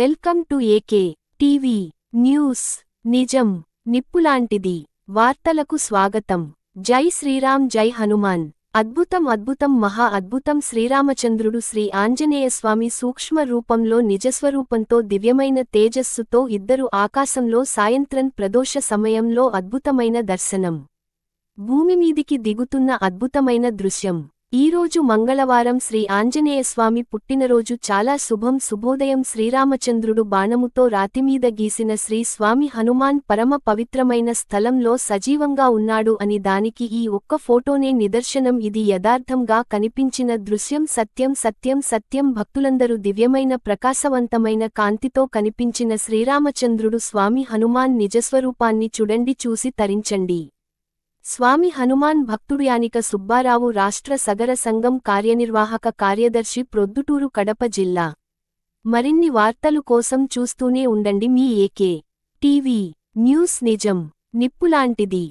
Welcome to AK TV news. నిజం నిప్పులాంటిది. వార్తలకు స్వాగతం. జై శ్రీరామ్ జై హనుమాన్. అద్భుతం అద్భుతం మహా అద్భుతం. శ్రీరామచంద్రుడు శ్రీ ఆంజనేయస్వామి సూక్ష్మ రూపంలో నిజస్వరూపంతో దివ్యమైన తేజస్సుతో ఇద్దరు ఆకాశంలో సాయంత్రం ప్రదోష సమయంలో అద్భుతమైన దర్శనం. భూమిమీదికి దిగుతున్న అద్భుతమైన దృశ్యం. ఈరోజు మంగళవారం శ్రీ ఆంజనేయస్వామి పుట్టినరోజు చాలా శుభం. శుభోదయం శ్రీరామచంద్రుడు బాణముతో రాతిమీద గీసిన శ్రీ స్వామి హనుమాన్ పరమ పవిత్రమైన స్థలంలో సజీవంగా ఉన్నాడు అని దానికి ఈ ఒక్క ఫోటోనే నిదర్శనం. ఇది యథార్థంగా కనిపించిన దృశ్యం. సత్యం సత్యం సత్యం భక్తులందరూ దివ్యమైన ప్రకాశవంతమైన కాంతితో కనిపించిన శ్రీరామచంద్రుడు స్వామి హనుమాన్ నిజస్వరూపాన్ని చూడండి చూసి తరించండి. స్వామి హనుమాన్ భక్తుడుయానిక సుబ్బారావు రాష్ట్ర సగర సంఘం కార్యనిర్వాహక కార్యదర్శి ప్రొద్దుటూరు కడప జిల్లా. మరిన్ని వార్తలు కోసం చూస్తూనే ఉండండి మీ ఏకే టీవీ న్యూస్ నిజం నిప్పులాంటిది.